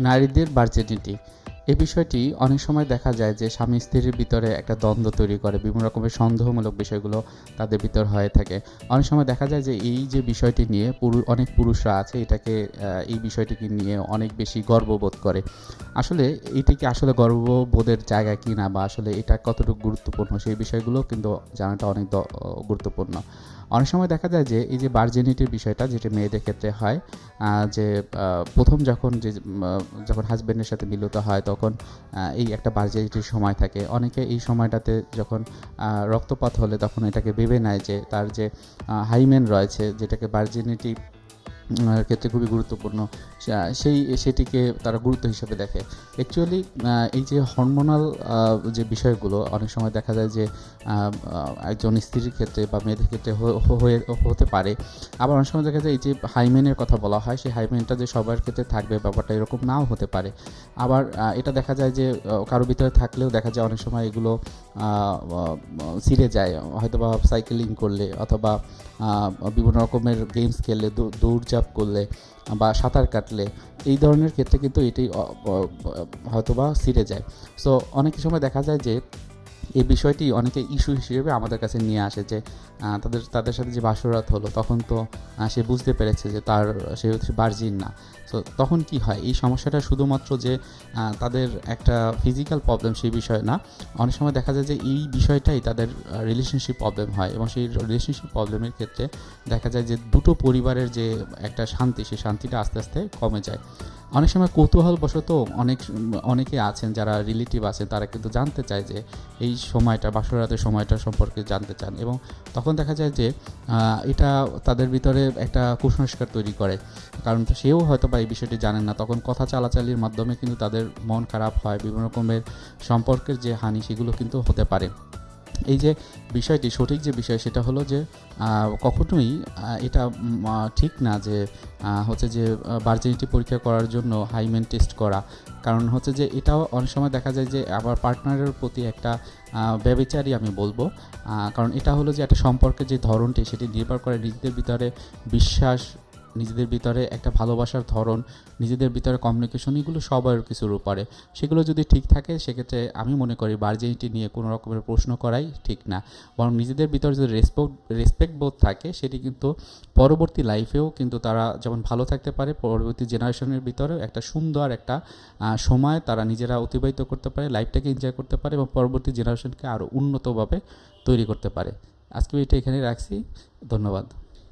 নারীদের ভার্জিনিটি এই বিষয়টি অনেক সময় দেখা যায় যে স্বামী স্ত্রীর ভিতরে একটা দ্বন্দ্ব তৈরি করে, বিভিন্ন রকমের সন্দেহমূলক বিষয়গুলো তাদের ভিতর হয়ে থাকে। অনেক সময় দেখা যায় যে এই যে বিষয়টি নিয়ে পুরু, অনেক পুরুষরা আছে, এটাকে এই বিষয়টিকে নিয়ে অনেক বেশি গর্ববোধ করে। আসলে এটি কি আসলে গর্ববোধের জায়গা কি না বা আসলে এটা কতটুকু গুরুত্বপূর্ণ সেই বিষয়গুলো কিন্তু জানাটা অনেক গুরুত্বপূর্ণ। অনেক সময় দেখা যায় যে এই যে ভার্জিনিটির বিষয়টা যেটা মেয়েদের ক্ষেত্রে হয় যে প্রথম যখন যে যখন হাজব্যান্ডের সাথে মিলিত হয় তখন আহ, এই একটা ভার্জিনিটির সময় থাকে অনেকে এই সময়টাতে যখন রক্তপাত হলে তখন এটাকে ভেবে নেয় যে তার যে হাইমেন রয়েছে যেটাকে ভার্জিনিটি ক্ষেত্রে খুবই গুরুত্বপূর্ণ। সেই, সেটিকে তারা গুরুত্ব হিসেবে দেখে। অ্যাকচুয়ালি এই যে হরমোনাল যে বিষয়গুলো, অনেক সময় দেখা যায় যে একজন স্ত্রীর ক্ষেত্রে বা মেয়েদের ক্ষেত্রে হয়ে হতে পারে। আবার অনেক সময় দেখা যায় এই যে হাইমেনের কথা বলা হয়, সেই হাইমেনটা যে সবার ক্ষেত্রে থাকবে, ব্যাপারটা এরকম নাও হতে পারে। আবার এটা দেখা যায় যে কারও ভিতরে থাকলেও দেখা যায় অনেক সময় এগুলো ছিঁড়ে যায়। হয়তো বা সাইকেলিং করলে, অথবা বিভিন্ন রকমের গেমস খেললে দৌ- দৌড়ঝাঁপ করলে বা সাঁতার কাটলে, এই ধরনের ক্ষেত্রে কিন্তু এটি হয়তোবা সিরে যায়। সো অনেক সময় দেখা যায় যে এই বিষয়টি অনেকে ইস্যু হিসেবে আমাদের কাছে নিয়ে আসে যে তাদের তাদের সাথে যে বাসরাত হলো, তখন তো সে বুঝতে পেরেছে যে তার, সে হচ্ছে বার্জিন না। তো তখন কি হয়? এই সমস্যাটা শুধুমাত্র যে তাদের একটা ফিজিক্যাল প্রবলেম সেই বিষয় না। অনেক সময় দেখা যায় যে এই বিষয়টাই তাদের রিলেশনশিপ প্রবলেম হয় এবং সেই রিলেশনশিপ প্রবলেমের ক্ষেত্রে দেখা যায় যে দুটো পরিবারের যে একটা শান্তি, সেই শান্তিটা আস্তে আস্তে কমে যায়। অনেক সময় কৌতূহলবশত অনেক অনেকে আছেন যারা রিলেটিভ আছেন তারা কিন্তু জানতে চায় যে এই সময়টা, বাসরাতের সময়টা সম্পর্কে জানতে চান এবং তখন দেখা যায় যে এটা তাদের ভিতরে একটা কুসংস্কার তৈরি করে। কারণ সেও হয়তো বা এই বিষয়টি জানেন না। তখন কথা চালাচালির মাধ্যমে কিন্তু তাদের মন খারাপ হয়। বিভিন্ন রকমের সম্পর্কের যে হানি, সেগুলো কিন্তু হতে পারে। এই যে বিষয়টি সঠিক যে বিষয় সেটা হলো যে কখনোই এটা ঠিক না যে হচ্ছে যে ভার্জিনিটি পরীক্ষা করার জন্য হাইমেন টেস্ট করা। কারণ হচ্ছে যে এটাও অনেক সময় দেখা যায় যে আবার পার্টনারের প্রতি একটা আহ, ব্যভিচারই আমি বলব। কারণ এটা হলো যে একটা সম্পর্কের যে ধরনটি সেটি নির্ভর করে নিজেদের ভিতরে বিশ্বাস নিজেদের ভিতরে একটা ভালোবাসার ধরন, নিজেদের ভিতরে কমিউনিকেশন এগুলো সবার কিছুর উপরে। সেগুলো যদি ঠিক থাকে, সেক্ষেত্রে আমি মনে করি ভার্জিনিটি নিয়ে কোনো রকমের প্রশ্ন করাই ঠিক না। বরং নিজেদের ভিতরে যদি রেসপেক্ট রেসপেক্ট বোধ থাকে, সেটি কিন্তু পরবর্তী লাইফেও কিন্তু তারা যেমন ভালো থাকতে পারে, পরবর্তী জেনারেশনের ভিতরেও একটা সুন্দর একটা সময় তারা নিজেরা অতিবাহিত করতে পারে লাইফটাকে এনজয় করতে পারে এবং পরবর্তী জেনারেশনকে আরও উন্নতভাবে তৈরি করতে পারে। আজকে এটা এখানে রাখছি। ধন্যবাদ।